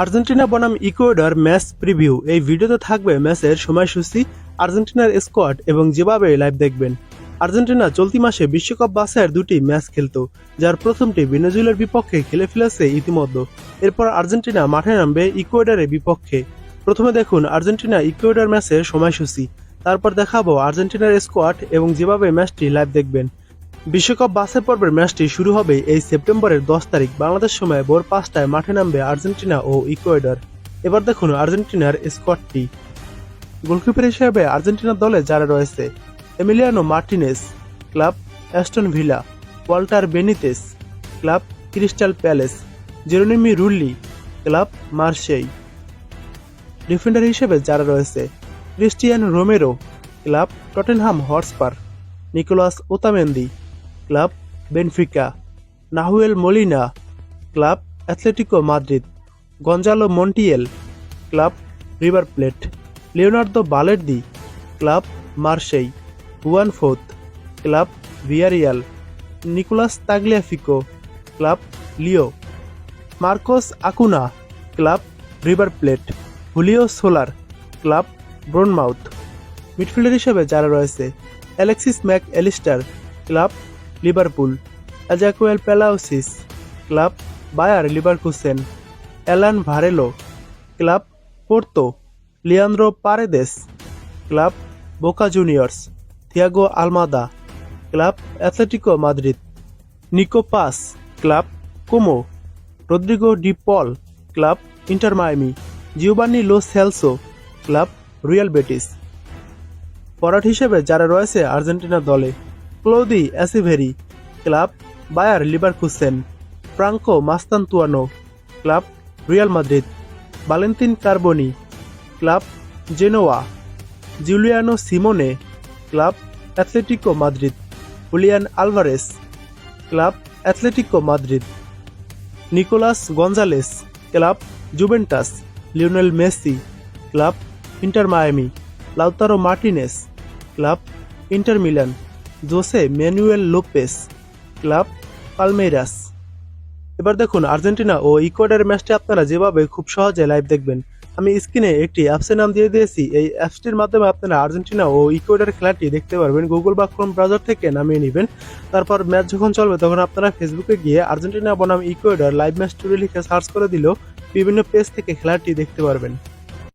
Argentina বনাম Ecuador match preview. এই ভিডিওতে থাকবে ম্যাচের সময়সূচি, আর্জেন্টিনার স্কোয়াড এবং যেভাবে লাইভ দেখবেন। আর্জেন্টিনা চলতি মাসে বিশ্বকাপ বাছাইয়ের দুটি ম্যাচ খেলতো, যার প্রথমটি ভেনেজুয়েলার বিপক্ষে খেলে ফেলেছে ইতিমধ্যে। এরপর আর্জেন্টিনা মাঠে নামবে ইকুয়েডরের বিপক্ষে। প্রথমে দেখুন আর্জেন্টিনা ইকুয়েডর ম্যাচের সময়সূচি, তারপর দেখাবো আর্জেন্টিনার স্কোয়াড এবং যেভাবে ম্যাচটি লাইভ দেখবেন। বিশ্বকাপ বাছাই পর্বের ম্যাচটি শুরু হবে এই সেপ্টেম্বরের দশ তারিখ। বাংলাদেশ সময় ভোর পাঁচটায় মাঠে নামবে আর্জেন্টিনা ও ইকুয়েডর। এবার দেখুন আর্জেন্টিনার স্কোয়াডটি। গোলকিপার হিসেবে আর্জেন্টিনার দলে যারা রয়েছে, Emiliano Martinez, club Aston Villa, Walter Benitez, club Crystal Palace, Geronimo Rulli, club Marseille defender হিসেবে যারা রয়েছে, Cristian Romero, club Tottenham Hotspur, Nicolas Otamendi club Benfica, Nahuel Molina, club Atletico Madrid, Gonzalo Montiel, club River Plate, Leonardo Balerdi, club Marseille Juan Foyth club Villarreal, Nicolas Tagliafico, club Lyon, Marcos Acuna, club River Plate, Julio Soler, club Bournemouth. Midfielder হিসেবে যারা রয়েছে, Alexis Mac Allister club Liverpool Ezequiel Palacios club, Bayer Leverkusen Alan Varela club, Porto, Leandro Paredes club, Boca Juniors, Thiago Almada club, Atletico Madrid, Nico Paz club, Como, Rodrigo De Paul club, Inter Miami Giovani Lo Celso club, Real Betis. Forward হিসেবে যারা রয়েছে Argentina দলে। Claudio Echeverri club Bayer Leverkusen Franco Mastantuono club Real Madrid Valentin Carboni club Genoa Giuliano Simeone club Atletico Madrid Julian Alvarez club Atletico Madrid Nicolas Gonzalez club Juventus Lionel Messi club Inter Miami Lautaro Martinez club Inter Milan Jose Manuel Lopez club Palmeiras এবার দেখুন, Argentina ও Ecuador ম্যাচটি আপনারা যেভাবে খুব সহজে live দেখবেন, আমি স্ক্রিনে একটি অ্যাপসের নাম দিয়ে দিয়েছি। এই অ্যাপসটির মাধ্যমে আপনারা আর্জেন্টিনা ও ইকুয়েডার খেলাটি দেখতে পারবেন। গুগল বা ক্রোম ব্রাউজার থেকে নামিয়ে নেবেন। তারপর ম্যাচ যখন চলবে, তখন আপনারা ফেসবুকে গিয়ে আর্জেন্টিনা বনাম ইকুয়েডার লাইভ ম্যাচ টুরে লিখে সার্চ করে দিলেও বিভিন্ন পেজ থেকে খেলাটি দেখতে পারবেন।